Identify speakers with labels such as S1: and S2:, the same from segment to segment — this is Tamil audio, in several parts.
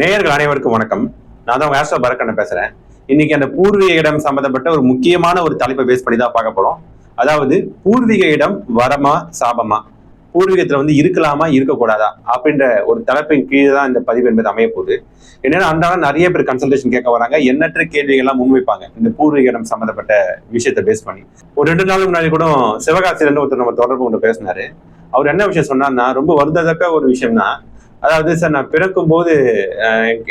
S1: நேயர்கள் அனைவருக்கும் வணக்கம். நான் தான் வேச பரக்கண்ண பேசுறேன். இன்னைக்கு அந்த பூர்வீக இடம் சம்பந்தப்பட்ட ஒரு முக்கியமான ஒரு தலைப்பை பேஸ் பண்ணி தான் பார்க்க போறோம். அதாவது பூர்வீக இடம் வரமா சாபமா? பூர்வீகத்துல வந்து இருக்கலாமா இருக்கக்கூடாதா? அப்படின்ற ஒரு தலைப்பின் கீழே தான் இந்த பதிவு என்பது அமைய போகுது. என்னன்னா அன்றாடம் நிறைய பேர் கன்சல்டேஷன் கேட்க வராங்க. எண்ணற்ற கேள்விகள்லாம் முன்வைப்பாங்க. இந்த பூர்வீக இடம் சம்பந்தப்பட்ட விஷயத்தை பேஸ் பண்ணி. ஒரு ரெண்டு நாள் முன்னாடி கூட சிவகாசியில ஒருத்தர் நம்ம தொடர்பு கொண்டு பேசினாரு. அவர் என்ன விஷயம் சொன்னார்னா ரொம்ப வருந்ததக்க ஒரு விஷயம்னா அதாவது சார் நான் பிறக்கும் போது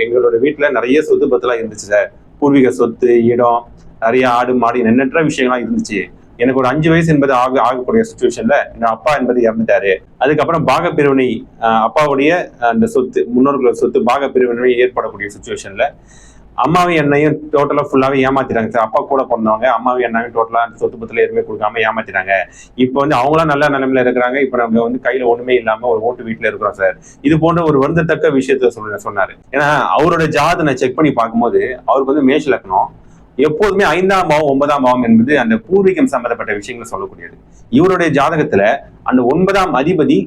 S1: எங்களோட வீட்டுல நிறைய சொத்து பத்தெல்லாம் இருந்துச்சு சார். பூர்வீக சொத்து இடம் நிறைய ஆடு மாடு எண்ணற்ற விஷயங்கள்லாம் இருந்துச்சு. எனக்கு ஒரு அஞ்சு வயசு என்பது ஆக ஆகக்கூடிய சுச்சுவேஷன்ல என்னோட அப்பா என்பது இறந்துட்டாரு. அதுக்கப்புறம் பாக பிரிவினை அப்பாவுடைய அந்த சொத்து முன்னோர்களோட சொத்து பாக பிரிவினை ஏற்படக்கூடிய சுச்சுவேஷன்ல அம்மாவும் என்னையும் டோட்டலாக ஃபுல்லாகவே ஏமாத்திட்டாங்க சார். அப்பா கூட பிறந்தவங்க அம்மாவும் என்னையும் டோட்டலாக அந்த சொத்து பத்தில் எதுவுமே கொடுக்காம ஏமாத்திட்டாங்க. இப்போ வந்து அவங்களாம் நல்ல நிலைமையில இருக்கிறாங்க. இப்போ நம்ம வந்து கையில் ஒன்றுமே இல்லாமல் ஒரு ஓட்டு வீட்டில் இருக்கிறோம் சார். இது போன்ற ஒரு வருந்தத்தக்க விஷயத்த சொல்ல சொன்னார். ஏன்னா அவரோட ஜாதை நான் செக் பண்ணி பார்க்கும்போது அவருக்கு வந்து மேஷ் லக்னம் எப்போதுமே ஐந்தாம் பாவம் ஒன்பதாம் பாவம் என்பது அந்த பூர்வீகம் சம்பந்தப்பட்ட விஷயங்களை சொல்லக்கூடியது. இவருடைய ஜாதகத்துல அந்த ஒன்பதாம் அதிபதி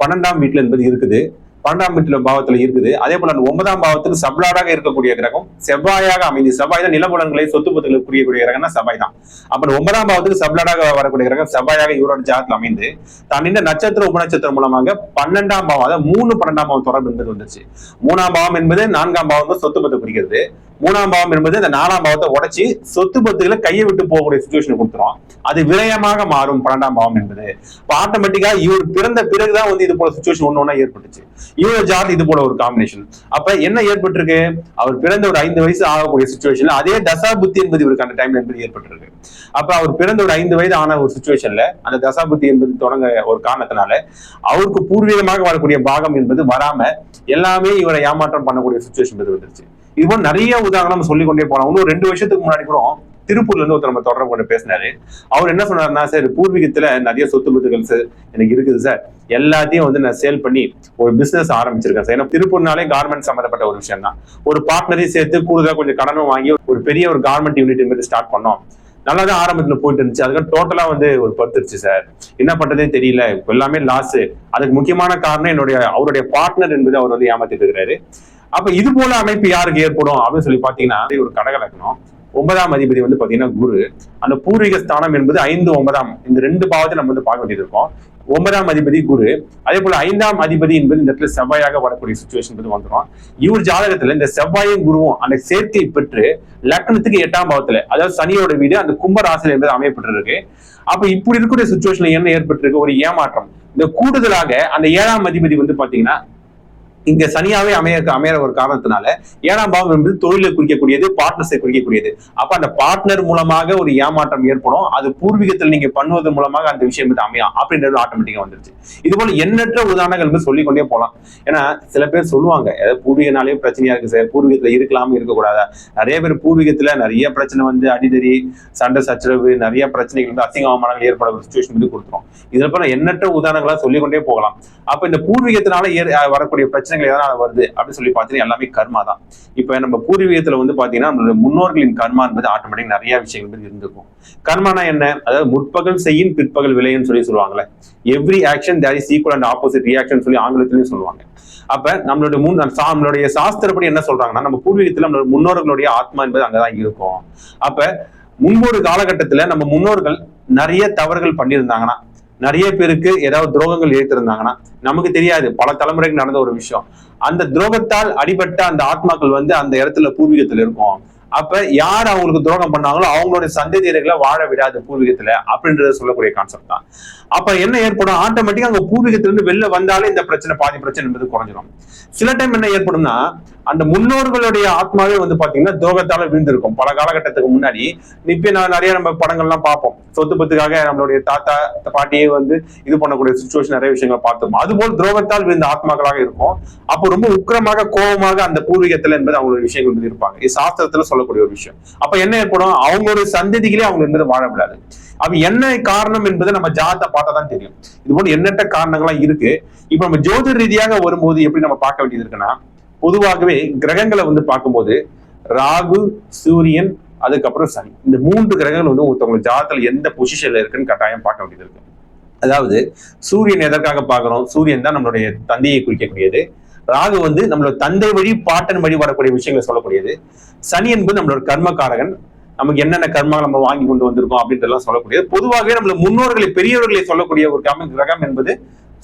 S1: பன்னெண்டாம் வீட்டில் என்பது இருக்குது. பன்னெண்டாம் வீட்டுல பாவத்துல இருக்குது. அதே போல ஒன்பதாம் பாவத்துக்கு சப்ளாடாக இருக்கக்கூடிய கிரகம் செவ்வாயாக அமைந்து செவ்வாய் தான் நிலபுலன்களை சொத்து பத்துகளை புரியக்கூடிய கிரகம்னா செவ்வாய் தான். அப்ப ஒன்பதாம் பாவத்துக்கு சப்ளாடாக வரக்கூடிய கிரகம் செவ்வாயாக இவரோட ஜாதகத்தில் அமைந்து தான் இந்த நட்சத்திர உபநட்சத்திரம் மூலமாக பன்னெண்டாம் பாவம் அதாவது மூணு பன்னெண்டாம் பாவம் தொடர்பு என்பது வந்துச்சு மூணாம் பாவம் என்பது நான்காம் பாவம் சொத்து பத்து குறிக்கிறது. மூணாம் பாவம் என்பது இந்த நாலாம் பாவத்தை உடைச்சி சொத்து பத்துகளை கையை விட்டு போகக்கூடிய சுச்சுவேஷன் கொடுத்துரும். அது விரயமாக மாறும் பன்னெண்டாம் பாவம் என்பது. இப்போ ஆட்டோமேட்டிக்கா இவர் பிறந்த பிறகுதான் வந்து இது போல சுச்சுவேஷன் ஒன்று ஒன்றா ஏற்பட்டுச்சு. இவர் ஜாத் இது போல ஒரு காம்பினேஷன் அப்ப என்ன ஏற்பட்டிருக்கு? அவர் பிறந்த ஒரு ஐந்து வயசு ஆகக்கூடிய சுச்சுவேஷன்ல அதே தசா புத்தி என்பது இவருக்கு அந்த டைம்ல என்பது ஏற்பட்டிருக்கு. அப்ப அவர் பிறந்த ஒரு ஐந்து வயது ஆன ஒரு சுச்சுவேஷன்ல அந்த தசா புத்தி என்பது தொடங்க ஒரு காரணத்தினால அவருக்கு பூர்வீகமாக வரக்கூடிய பாகம் என்பது வராம எல்லாமே இவரை ஏமாற்றம் பண்ணக்கூடிய சுச்சுவேஷன் என்பது வந்துருச்சு. இது போல நிறைய உதாரணம் சொல்லிக் கொண்டே போலாம் இன்னும் ரெண்டு வருஷத்துக்கு முன்னாடி கூட திருப்பூர்ல இருந்து ஒருத்தர் நம்ம தொடர்பு கொண்டு பேசினாரு. அவர் என்ன சொன்னாருன்னா சார் பூர்வீகத்துல நிறைய சொத்து பத்துகள் சார் எனக்கு இருக்குது சார். எல்லாத்தையும் வந்து நான் சேல் பண்ணி ஒரு பிசினஸ் ஆரம்பிச்சிருக்கேன் சார். ஏன்னா திருப்பூர்னாலே கார்மெண்ட் சம்மந்தப்பட்ட ஒரு விஷயம் தான். ஒரு பார்ட்னரையும் சேர்த்து கூடுதலாக கொஞ்சம் கடனும் வாங்கி ஒரு பெரிய ஒரு கார்மெண்ட் யூனிட் மாதிரி ஸ்டார்ட் பண்ணோம். நல்லா தான் ஆரம்பத்தில் போயிட்டு இருந்துச்சு. அதுக்கு டோட்டலாக வந்து ஒரு படுத்துருச்சு சார். என்ன பண்றதே தெரியல. எல்லாமே லாஸ் அதுக்கு முக்கியமான காரணம் என்னுடைய அவருடைய பார்ட்னர் என்பது அவர் வந்து ஏமாத்திட்டு இருக்கிறாரு. அப்ப இது போல அமைப்பு யாருக்கு ஏற்படும் அப்படின்னு சொல்லி பாத்தீங்கன்னா ஒரு கடகலக்கணம் ஒன்பதாம் அதிபதி வந்து பாத்தீங்கன்னா குரு. அந்த பூர்வீக ஸ்தானம் என்பது ஐந்து ஒன்பதாம். இந்த ரெண்டு பாவத்தை நம்ம வந்து பார்க்க வேண்டியது இருக்கோம். ஒன்பதாம் அதிபதி குரு. அதே போல ஐந்தாம் அதிபதி என்பது இந்த இடத்துல செவ்வாயாக வரக்கூடிய சுச்சுவேஷன் என்பது வந்துடும் இவர் ஜாதகத்துல இந்த செவ்வாயும் குருவும் அந்த சேர்க்கை பெற்று லக்னத்துக்கு எட்டாம் பாவத்துல அதாவது சனியோட வீடு அந்த கும்ப என்பது அமையப்பட்டிருக்கு. அப்ப இப்படி இருக்கக்கூடிய சுச்சுவேஷன்ல என்ன ஏற்பட்டிருக்கு? ஒரு ஏமாற்றம். இந்த கூடுதலாக அந்த ஏழாம் அதிபதி வந்து பாத்தீங்கன்னா இங்க சனியாவே அமைய அமையற ஒரு காரணத்தினால ஏழாம் பாவம் என்பது தொழிலை குறிக்கக்கூடியது பார்ட்னர்ஸை குறிக்கக்கூடியது. அப்ப அந்த பார்ட்னர் மூலமாக ஒரு ஏமாற்றம் ஏற்படும். அது பூர்வீகத்தில் நீங்க பண்ணுவதன் மூலமாக அந்த விஷயம் வந்து அமையும் அப்படின்றது ஆட்டோமேட்டிக்கா வந்துருச்சு. இது போல எண்ணற்ற உதாரணங்கள் வந்து சொல்லிக்கொண்டே போலாம். ஏன்னா சில பேர் சொல்லுவாங்க "ஏதாவது பூர்வீகனாலே பிரச்சனையா இருக்கு சார். பூர்வீகத்துல இருக்கலாம் இருக்கக்கூடாதா? நிறைய பேர் பூர்வீகத்துல நிறைய பிரச்சனை வந்து அடிதடி சண்டை சச்சரவு நிறைய பிரச்சனைகள் வந்து அசிங்க அவமானங்கள் ஏற்பட ஒரு சுச்சுவேஷன் வந்து கொடுத்துரும். இதுல போல எண்ணற்ற உதாரணங்களா சொல்லிக்கொண்டே போகலாம். அப்ப இந்த பூர்வீகத்தினால ஏற்- வரக்கூடிய பிரச்சனை பிரச்சனைகள் எதனால வருது அப்படின்னு சொல்லி பார்த்தீங்கன்னா எல்லாமே கர்மா தான். இப்போ நம்ம பூர்வீகத்தில் வந்து பாத்தீங்கன்னா நம்மளோட முன்னோர்களின் கர்மா என்பது ஆட்டோமேட்டிக் நிறைய விஷயங்கள் வந்து இருந்திருக்கும். கர்மானா என்ன? அதாவது முற்பகல் செய்யும் பிற்பகல் விளைன்னு சொல்லி சொல்லுவாங்களே every action there is equal and opposite reaction சொல்லி ஆங்கிலத்திலையும் சொல்லுவாங்க. அப்ப நம்மளுடைய முன் நம்மளுடைய சாஸ்திரப்படி என்ன சொல்றாங்கன்னா நம்ம பூர்வீகத்தில் நம்மளோட முன்னோர்களுடைய ஆத்மா என்பது அங்கதான் இருக்கும். அப்ப முன்பொரு காலகட்டத்துல நம்ம முன்னோர்கள் நிறைய தவறுகள் பண்ணியிருந்தாங்கன்னா நிறைய பேருக்கு ஏதாவது துரோகங்கள் இழைத்திருந்தாங்கன்னா நமக்கு தெரியாது. பல தலைமுறைக்கு நடந்த ஒரு விஷயம். அந்த துரோகத்தால் அடிபட்ட அந்த ஆத்மாக்கள் வந்து அந்த இடத்துல பூர்வீகத்தில் இருக்கும். அப்ப யார் அவங்களுக்கு துரோகம் பண்ணாங்களோ அவங்களுடைய சந்ததியர்களை வாழ விடாது பூர்வீகத்துல அப்படின்றத சொல்லக்கூடிய கான்செப்ட் தான். அப்ப என்ன ஏற்படும்? ஆட்டோமேட்டிக்கா அங்க பூர்வீகத்துல இருந்து வெளில வந்தாலே இந்த பிரச்சனை பாதி பிரச்சனை என்பது குறைஞ்சிடும் சில டைம் என்ன ஏற்படும்னா அந்த முன்னோர்களுடைய ஆத்மாவே வந்து பாத்தீங்கன்னா துரோகத்தால விழுந்திருக்கும். பல காலகட்டத்துக்கு முன்னாடி இப்ப நான் நிறைய நம்ம படங்கள்லாம் பார்ப்போம். சொத்து பத்துக்காக நம்மளுடைய தாத்தா பாட்டியே வந்து இது பண்ணக்கூடிய சுச்சுவேஷன் நிறைய விஷயங்களை பார்த்துருப்போம் அதுபோல் துரோகத்தால் விழுந்த ஆத்மாக்களாக இருக்கும். அப்போ ரொம்ப உக்கிரமாக கோபமாக அந்த பூர்வீகத்துல என்பது அவங்களுடைய விஷயங்கள் வந்து இருப்பாங்க. இது சாஸ்திரத்துல சொல்லக்கூடிய ஒரு விஷயம். அப்ப என்ன ஏற்படும்? அவங்களுடைய சந்ததிகளே அவங்க என்பதை வாழ விடாது. அப்ப என்ன காரணம் என்பதை நம்ம ஜாதத்தை பார்த்தா தான் தெரியும். இது போல எண்ணற்ற காரணங்கள்லாம் இருக்கு. இப்ப நம்ம ஜோதிட ரீதியாக வரும்போது எப்படி நம்ம பார்க்க வேண்டியது இருக்குன்னா பொதுவாகவே கிரகங்களை வந்து பார்க்கும்போது ராகு சூரியன் அதுக்கப்புறம் சனி. இந்த மூன்று கிரகங்கள் வந்து ஒருத்தவங்க ஜாதத்துல எந்த பொசிஷன்ல இருக்குன்னு கட்டாயம் பார்க்க வேண்டியது இருக்கு. அதாவது சூரியன் எதற்காக பார்க்கிறோம்? சூரியன் தான் நம்மளுடைய தந்தையை குறிக்கக்கூடியது. ராகு வந்து நம்மளோட தந்தை வழி பாட்டன் வழி வரக்கூடிய விஷயங்களை சொல்லக்கூடியது. சனி என்பது நம்மளோட கர்மகாரகன் நமக்கு என்னென்ன கர்மங்கள் நம்ம வாங்கி கொண்டு வந்திருக்கோம் அப்படின்றதெல்லாம் சொல்லக்கூடியது. பொதுவாகவே நம்மள முன்னோர்களை பெரியவர்களை சொல்லக்கூடிய ஒரு கம கிரகம் என்பது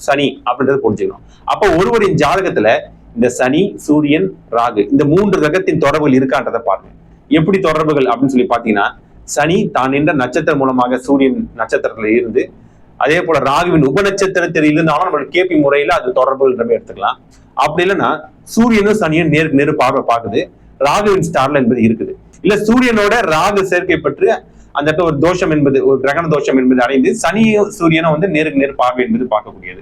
S1: சனி அப்படின்றத புரிஞ்சுக்கணும். அப்போ ஒருவரின் ஜாதகத்துல இந்த சனி சூரியன் ராகு இந்த மூன்று கிரகத்தின் தொடர்புகள் இருக்கான்றதை பாருங்க. எப்படி தொடர்புகள் அப்படின்னு சொல்லி பாத்தீங்கன்னா சனி தான் நின்ற நட்சத்திரம் மூலமாக சூரியன் நட்சத்திரத்துல இருந்து அதே போல ராகுவின் உபநட்சத்திரத்தில் இருந்தாலும் நம்மளோட கேபி முறையில அது தொடர்புகள் நம்ம எடுத்துக்கலாம். அப்படி இல்லைன்னா சூரியனும் சனியும் நேருக்கு நேரு பார்வை பார்க்குது. ராகுவின் ஸ்டார்ல என்பது இருக்குது. இல்ல சூரியனோட ராகு சேர்க்கை பற்றி அந்த இடத்துல ஒரு தோஷம் என்பது ஒரு கிரகண தோஷம் என்பது அடைந்து சனியும் சூரியனும் வந்து நேருக்கு நேர் பார்வை என்பது பார்க்கக்கூடியது.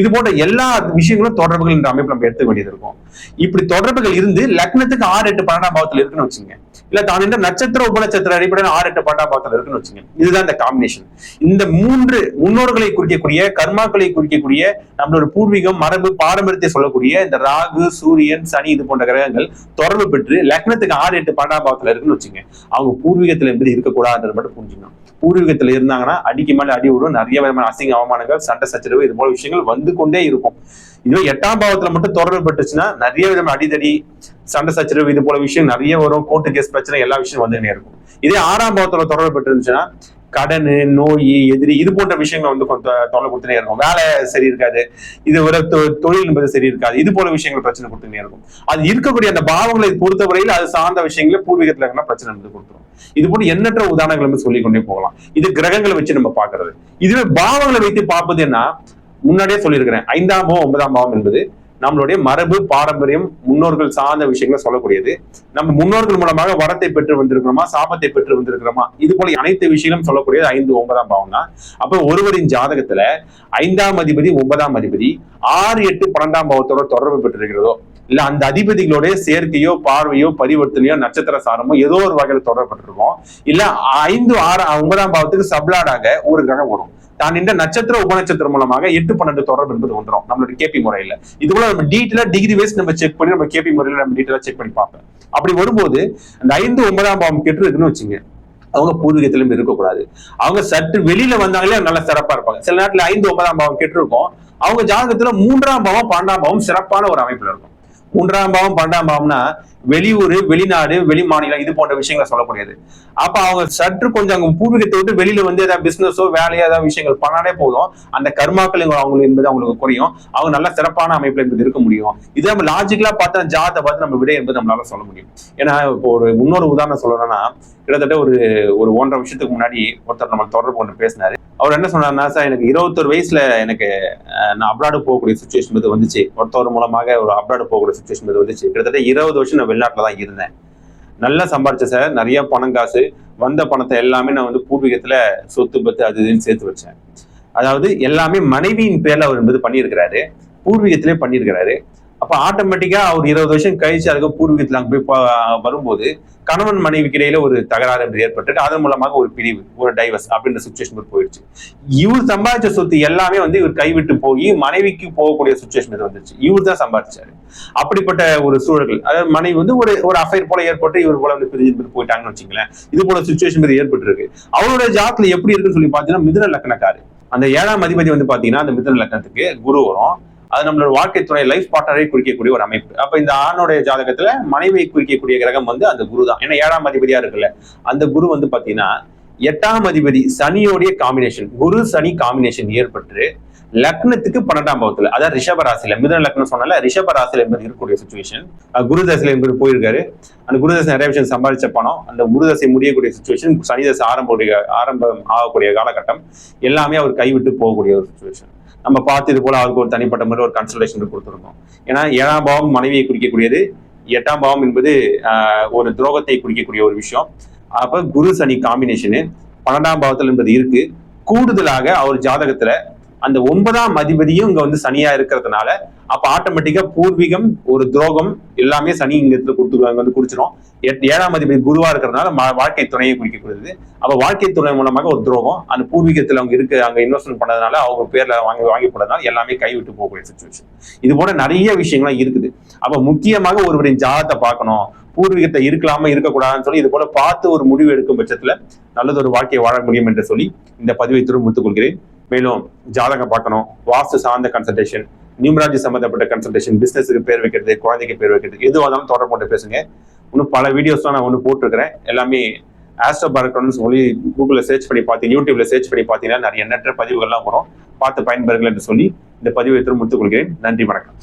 S1: இது போன்ற எல்லா விஷயங்களும் தொடர்புகள் என்ற அமைப்பு நம்ம எடுத்துக்க வேண்டியது இருக்கும். இப்படி தொடர்புகள் இருந்து லக்னத்துக்கு ஆறு எட்டு பன்னெண்டாம் பாவத்துல இருக்குன்னு வச்சுங்க. இல்ல தான் இந்த நட்சத்திர உபநட்சத்திர அடிப்படையில் ஆறு எட்டு பன்னெண்டாம் பாவத்துல இருக்குன்னு வச்சுங்க. இதுதான் இந்த காம்பினேஷன் இந்த மூன்று முன்னோர்களை குறிக்கக்கூடிய கர்மாக்களை குறிக்கக்கூடிய நம்மளோட பூர்வீகம் மரபு பாரம்பரியத்தை சொல்லக்கூடிய இந்த ராகு சூரியன் சனி இது போன்ற கிரகங்கள் தொடர்பு பெற்று லக்னத்துக்கு ஆறு எட்டு பன்னெண்டாம் பாவத்துல இருக்குன்னு வச்சுங்க. அவங்க பூர்வீகத்துல எப்படி இருக்கக்கூடாதுன்றது மட்டும் புரிஞ்சுக்கணும். பூர்வீகத்துல இருந்தாங்கன்னா அடிக்கு மேலே அடி விடும் நிறைய விதமான அசிங்க அவமானங்கள் சண்டை சச்சரவு இது போல விஷயங்கள் வந்து கொண்டே இருக்கும். இதுவே எட்டாம் பாவத்துல மட்டும் தொடர்பு பெற்றுச்சுன்னா நிறைய விதமான அடிதடி சண்டை சச்சரவு இது போல விஷயம் நிறைய வரும். கோர்ட்டு கேஸ் பிரச்சனை எல்லா விஷயம் வந்துட்டே இருக்கும். இதே ஆறாம் பாவத்துல தொடர்பு பெற்று இருந்துச்சுன்னா கடன் நோய் எதிரி இது போன்ற விஷயங்கள் வந்து கொஞ்சம் தொல்லை கொடுத்துனே இருக்கும். வேலை சரி இருக்காது. இது ஒரு தொழில் என்பது சரி இருக்காது. இது போல விஷயங்கள் பிரச்சனை கொடுத்துனே இருக்கும். அது இருக்கக்கூடிய அந்த பாவங்களை பொறுத்தவரையில் அது சார்ந்த விஷயங்களே பூர்வீகத்துல இருக்கிற பிரச்சனை வந்து கொடுத்துரும். இது போல எண்ணற்ற உதாரணங்கள் வந்து சொல்லிக் கொண்டே போகலாம். இது கிரகங்களை வச்சு நம்ம பாக்குறது இதுவே பாவங்களை வைத்து பார்ப்பது என்ன? முன்னாடியே சொல்லியிருக்கிறேன். ஐந்தாம் பாவம் ஒன்பதாம் பாவம் என்பது நம்மளுடைய மரபு பாரம்பரியம் முன்னோர்கள் சார்ந்த விஷயங்களை சொல்லக்கூடியது. நம்ம முன்னோர்கள் மூலமாக வரத்தை பெற்று வந்திருக்கிறோமா சாபத்தை பெற்று வந்திருக்கிறோமா? இது போல அனைத்து விஷயங்களும் சொல்லக்கூடியது ஐந்து ஒன்பதாம் பாவம் தான். அப்ப ஒருவரின் ஜாதகத்துல ஐந்தாம் அதிபதி ஒன்பதாம் அதிபதி ஆறு எட்டு பன்னெண்டாம் பாவத்தோட தொடர்பு பெற்றிருக்கிறதோ இல்ல அந்த அதிபதிகளுடைய சேர்க்கையோ பார்வையோ பரிவர்த்தனையோ நட்சத்திர சாரமோ ஏதோ ஒரு வகையில் தொடரப்பட்டிருக்கோம் இல்ல ஐந்து ஆறு ஒன்பதாம் பாவத்துக்கு சப்ளாடாக ஒரு கிரகம் வரும். தான் இந்த நட்சத்திர உபநட்சத்திரம் மூலமாக எட்டு பன்னெண்டு தொடர்பு என்பது வந்துடும் நம்மளோட கேபி முறையில. இது போல நம்ம டீட்டெயிலா டிகிரி வைஸ் நம்ம செக் பண்ணி நம்ம கேபி முறையில நம்ம டீட்டெயிலா செக் பண்ணி பார்ப்போம். அப்படி வரும்போது அந்த ஐந்து ஒன்பதாம் பாவம் கெட்டு இருக்குன்னு வச்சுங்க அவங்க பூர்வீகத்திலும் இருக்கக்கூடாது. அவங்க சற்று வெளியில வந்தாங்களே நல்ல சிறப்பா இருப்பாங்க. சில நேரத்துல ஐந்து ஒன்பதாம் பாவம் கெட்டு இருக்கும் அவங்க ஜாதகத்துல மூன்றாம் பாவம் பன்னெண்டாம் பாவம் சிறப்பான ஒரு அமைப்புல இருக்கும். மூன்றாம் பாவம் பன்னெண்டாம் பாவம்னா வெளியூர் வெளிநாடு வெளி மாநிலம் இது போன்ற விஷயங்களை சொல்லக்கூடியது. அப்ப அவங்க சற்று கொஞ்சம் அவங்க பூர்வீகத்தை விட்டு வெளியில வந்து ஏதாவது பிசினஸோ வேலையோ ஏதாவது விஷயங்கள் பண்ணாலே போதும். அந்த கர்மாக்கள் அவங்களுக்கு என்பது அவங்களுக்கு குறையும். அவங்க நல்ல சிறப்பான அமைப்புல என்பது இருக்க முடியும். இது நம்ம லாஜிக்கலா பார்த்தா ஜாத்தை பார்த்து நம்ம விடை என்பது நம்மளால சொல்ல முடியும். ஏன்னா இப்போ ஒரு இன்னொரு உதாரணம் சொல்லணும்னா கிட்டத்தட்ட ஒரு ஒரு ஒன்றரை வருஷத்துக்கு முன்னாடி ஒருத்தர் நம்ம தொடர்பு கொண்டு பேசினாரு. அவர் என்ன சொன்னார்னா சார் எனக்கு இருபத்தொரு வயசுல எனக்கு நான் அப்ராடு போகக்கூடிய சுச்சுவேஷன் இது வந்துச்சு. ஒருத்தவர் மூலமாக ஒரு அப்ராடு போகக்கூடிய சுச்சுவேஷன் இது வந்துச்சு. கிட்டத்தட்ட இருபது வருஷம் நான் வெளிநாட்டில் தான் இருந்தேன். நல்லா சம்பாரிச்சேன் சார் நிறைய பணம் காசு வந்த பணத்தை எல்லாமே நான் வந்து பூர்வீகத்துல சொத்து பத்து அது இதுன்னு சேர்த்து வச்சேன். அதாவது எல்லாமே மனைவியின் பேர்ல அவர் என்பது பண்ணியிருக்கிறாரு. பூர்வீகத்திலே பண்ணியிருக்கிறாரு. அப்ப ஆட்டோமேட்டிக்கா அவர் இருபது வருஷம் கழிச்சு அதுக்கு பூர்வீகத்துல அங்க போய் வரும்போது கணவன் மனைவிக்கு இடையில ஒரு தகராறு என்று ஏற்பட்டு அதன் மூலமாக ஒரு பிரிவு ஒரு டைவர்ஸ் அப்படின்ற சுச்சுவேஷன் போயிடுச்சு. இவர் சம்பாதிச்ச சொத்து எல்லாமே வந்து இவர் கைவிட்டு போய் மனைவிக்கு போகக்கூடிய சுச்சுவேஷன் வந்துச்சு இவர் தான் சம்பாதிச்சாரு. அப்படிப்பட்ட ஒரு சூழல்கள். அதாவது மனைவி வந்து ஒரு ஒரு அஃபைர் போல ஏற்பட்டு இவர் போல வந்து பிரிஞ்சு போயிட்டாங்கன்னு வச்சுங்களேன் இது போல சுச்சுவேஷன் ஏற்பட்டு இருக்கு அவருடைய ஜாத்துல எப்படி இருக்குன்னு சொல்லி பாத்தீங்கன்னா மிதுன லக்கணக்காரு. அந்த ஏழாம் அதிபதி வந்து பாத்தீங்கன்னா அந்த மிதுன லக்கணத்துக்கு குரு வரும். அது நம்மளோட வாழ்க்கை துணை லைஃப் பார்ட்னரை குறிக்கக்கூடிய ஒரு அமைப்பு. அப்ப இந்த ஆணுடைய ஜாதகத்துல மனைவியை குறிக்கக்கூடிய கிரகம் வந்து அந்த குரு தான். ஏன்னா ஏழாம் அதிபதியா இருக்குல்ல. அந்த குரு வந்து பாத்தீங்கன்னா எட்டாம் அதிபதி சனியோடைய காம்பினேஷன் குரு சனி காம்பினேஷன் ஏற்பட்டு லக்னத்துக்கு பன்னெண்டாம் பாவத்துல அதாவது ரிஷப ராசியில மிதன லக்னம் சொன்னால ரிஷப ராசியில என்பது இருக்கக்கூடிய சுச்சுவேஷன் குருதசில என்பது போயிருக்காரு. அந்த குருதசை நிறைய விஷயம் சம்பாதிச்ச பணம். அந்த குருதசை முடியக்கூடிய சுச்சுவேஷன் சனிதசை ஆரம்ப ஆரம்பம் ஆகக்கூடிய காலகட்டம். எல்லாமே அவர் கைவிட்டு போகக்கூடிய ஒரு சுச்சுவேஷன் நம்ம பார்த்து இது போல அவருக்கு ஒரு தனிப்பட்ட முறை ஒரு கன்சல்டேஷன் கொடுத்துருக்கோம். ஏன்னா ஏழாம் பாவம் மனைவியை குறிக்கக்கூடியது எட்டாம் பாவம் என்பது ஒரு துரோகத்தை குறிக்கக்கூடிய ஒரு விஷயம். அப்ப குரு சனி காம்பினேஷனு பன்னெண்டாம் பாவத்தில் என்பது இருக்கு. கூடுதலாக அவர் ஜாதகத்துல அந்த ஒன்பதாம் அதிபதியும் இங்க வந்து சனியா இருக்கிறதுனால அப்ப ஆட்டோமேட்டிக்கா பூர்வீகம் ஒரு துரோகம் எல்லாமே சனி இங்க இடத்துல கொடுத்து அங்க வந்து குடிச்சிடும் ஏழாம் அதிபதி குருவா இருக்கிறதுனால ம- வாழ்க்கை துணையை குறிக்கக்கூடியது. அப்ப வாழ்க்கை துணை மூலமாக ஒரு துரோகம் அந்த பூர்வீகத்துல அவங்க இருக்கு அங்க இன்வெஸ்ட்மெண்ட் பண்ணதுனால அவங்க பேர்ல வாங்கி வாங்கி போனதுனால எல்லாமே கைவிட்டு போகக்கூடிய சுச்சுவேஷன் இது போல நிறைய விஷயங்கள்லாம் இருக்குது. அப்ப முக்கியமாக ஒருவரின் ஜாதத்தை பார்க்கணும். பூர்வீகத்தை இருக்கலாமா இருக்கக்கூடாதுன்னு சொல்லி இது போல பார்த்து ஒரு முடிவு எடுக்கும் பட்சத்துல நல்லது ஒரு வாழ்க்கையை வாழ முடியும் என்று சொல்லி இந்த பதிவை திரும்ப முடித்துக் கொள்கிறேன். மேலும் ஜாதகம் பார்க்கணும். வாஸ்து சார்ந்த கன்சல்டேஷன் நியூமராஜி சம்மந்தப்பட்ட கன்சல்டேஷன் பிசினஸுக்கு பேர் வைக்கிறது குழந்தைக்கு பேர் வைக்கிறது எதுவாக இருந்தாலும் தொடர்பு கொண்டு பேசுங்க. இன்னும் பல வீடியோஸ்லாம் நான் ஒன்று போட்டிருக்கிறேன். எல்லாமே ஆஸ்ட்ரோ பார்க்கணும்னு சொல்லி கூகுளில் சர்ச் பண்ணி பார்த்து யூடியூப்ல சர்ச் பண்ணி பார்த்தீங்கன்னா நிறைய எண்ணற்ற பதிவுகள்லாம் வரும். பார்த்து பயன்பெறுங்கள் என்று சொல்லி இந்த பதிவை திரும்ப முடித்துக் கொள்கிறேன். நன்றி வணக்கம்.